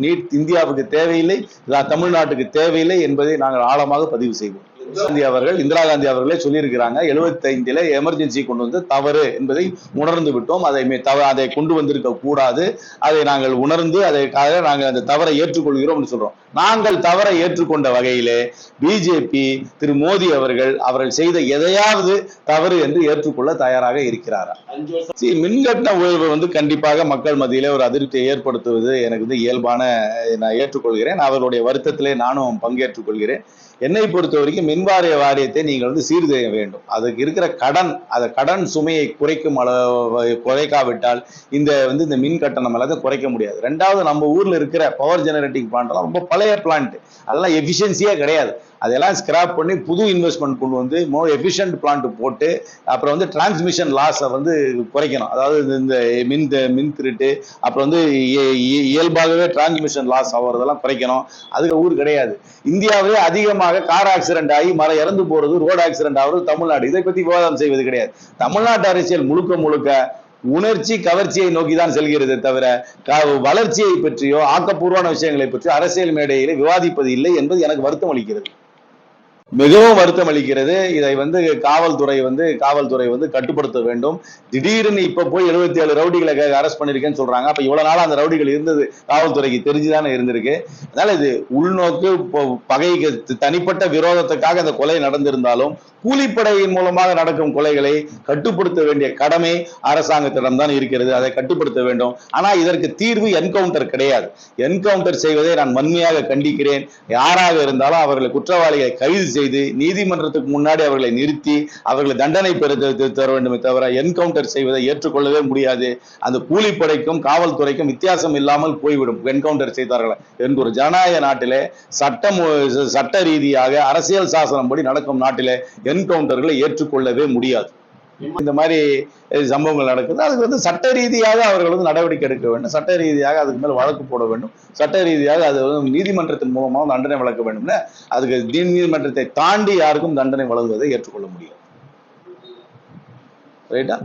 NEET இந்தியாவுக்கு தேவையில்லை தமிழ்நாட்டுக்கு தேவையில்லை என்பதை நாங்கள் ஆழமாக பதிவு செய்வோம். காந்தி அவர்கள் இந்திரா காந்தி அவர்களே சொல்லியிருக்கிறாங்க 75 எமர்ஜென்சி கொண்டு வந்து தவறு என்பதை உணர்ந்து விட்டோம். அதை அதை கொண்டு வந்திருக்க கூடாது. அதை நாங்கள் உணர்ந்து அதற்காக நாங்கள் அந்த தவறை ஏற்றுக்கொள்கிறோம் சொல்றோம். நாங்கள் தவறை ஏற்றுக்கொண்ட வகையிலே பிஜேபி திரு மோடி அவர்கள் அவர்கள் செய்த எதையாவது தவறு என்று ஏற்றுக்கொள்ள தயாராக இருக்கிறாரா? See, மின்கட்டண உயர்வு வந்து கண்டிப்பாக மக்கள் மத்தியிலே ஒரு அதிருப்தியை ஏற்படுத்துவது எனக்கு வந்து இயல்பான நான் ஏற்றுக்கொள்கிறேன். அவர்களுடைய வருத்தத்திலே நானும் பங்கேற்றுக் கொள்கிறேன் என்னை பொறுத்த வரைக்கும் மின்வாரிய வாரியத்தை நீங்கள் வந்து சீர்தெய்ய வேண்டும். அதுக்கு இருக்கிற கடன் அந்த கடன் சுமையை குறைக்கும் அளவு குறைக்காவிட்டால் இந்த வந்து இந்த மின் கட்டணம் எல்லாத்தையும் குறைக்க முடியாது. ரெண்டாவது நம்ம ஊர்ல இருக்கிற பவர் ஜெனரேட்டிங் பிளான்ட்லாம் ரொம்ப பழைய பிளான்ட் அதெல்லாம் எஃபிஷியன்சியே கிடையாது. அதெல்லாம் ஸ்கிராப் பண்ணி புது இன்வெஸ்ட்மெண்ட் கொண்டு வந்து மோர் எஃபிஷியன்ட் பிளான்ட் போட்டு அப்புறம் வந்து டிரான்ஸ்மிஷன் லாஸை வந்து குறைக்கணும். அதாவது இந்த- இந்த மின் த- மின் திருட்டு அப்புறம் வந்து இயல்பாகவே டிரான்ஸ்மிஷன் லாஸ் ஆகிறதெல்லாம் குறைக்கணும். அதுக்கு ஊர் கிடையாது. இந்தியாவிலே அதிகமாக கார் ஆக்சிடென்ட் ஆகி மரம் இறந்து போகிறது ரோடு ஆக்சிடென்ட் ஆகிறது தமிழ்நாடு. இதை பற்றி விவாதம் செய்வது கிடையாது. தமிழ்நாட்டு அரசியல் முழுக்க முழுக்க உணர்ச்சி கவர்ச்சியை நோக்கி தான் செல்கிறதே தவிர க- வளர்ச்சியை பற்றியோ ஆக்கப்பூர்வமான விஷயங்களை பற்றியோ அரசியல் மேடையில் விவாதிப்பது இல்லை என்பது எனக்கு வருத்தம் அளிக்கிறது. மிகவும் வருத்தம் அளிக்கிறது. இதை வந்து காவல்துறை வந்து காவல்துறை வந்து கட்டுப்படுத்த வேண்டும். திடீர்னு இப்ப போய் 77 ஏழு ரவுடிகளை அரெஸ்ட் பண்ணிருக்கேன்னு சொல்றாங்க. அப்ப இவ்வளவு நாள் அந்த ரவுடிகள் இருந்தது. காவல்துறைக்கு தெரிஞ்சுதானே இருந்திருக்கு. அதனால இது உள்நோக்கு இப்போ பகைக்கு தனிப்பட்ட விரோதத்துக்காக அந்த கொலை நடந்திருந்தாலும் கூலிப்படையின் மூலமாக நடக்கும் கொலைகளை கட்டுப்படுத்த வேண்டிய கடமை அரசாங்கத்திடம் தான் இருக்கிறது. அதை கட்டுப்படுத்த வேண்டும். ஆனால் இதற்கு தீர்வு என்கவுண்டர் கிடையாது. என்கவுண்டர் செய்வதை நான் வன்மையாக கண்டிக்கிறேன். யாராக இருந்தாலும் அவர்களை குற்றவாளிகளை கைது செய்து நீதிமன்றத்துக்கு முன்னாடி அவர்களை நிறுத்தி அவர்களை தண்டனை பெற தர வேண்டுமே தவிர என்கவுண்டர் செய்வதை ஏற்றுக்கொள்ளவே முடியாது. அந்த கூலிப்படைக்கும் காவல்துறைக்கும் வித்தியாசம் இல்லாமல் போய்விடும். என்கவுண்டர் செய்தார்கள்? என்று ஒரு ஜனநாயக நாட்டிலே சட்டம் சட்ட ரீதியாக அரசியல் சாசனம் படி நடக்கும் நாட்டிலே என்கவுண்டர்களை ஏற்றுக்கொள்ளவே முடியாது. இந்த மாதிரி சம்பவங்கள் நடக்குது. அதுக்கு வந்து சட்ட ரீதியாக அவர்கள் வந்து நடவடிக்கை எடுக்க வேண்டும். சட்ட ரீதியாக அதுக்கு மேல் வழக்கு போட வேண்டும். சட்ட ரீதியாக அது வந்து நீதிமன்றத்தின் மூலமாக தண்டனை வழங்க வேண்டும்னு அதுக்கு நீதிமன்றத்தை தாண்டி யாருக்கும் தண்டனை வழங்குவதை ஏற்றுக்கொள்ள முடியாது. ரைட்டா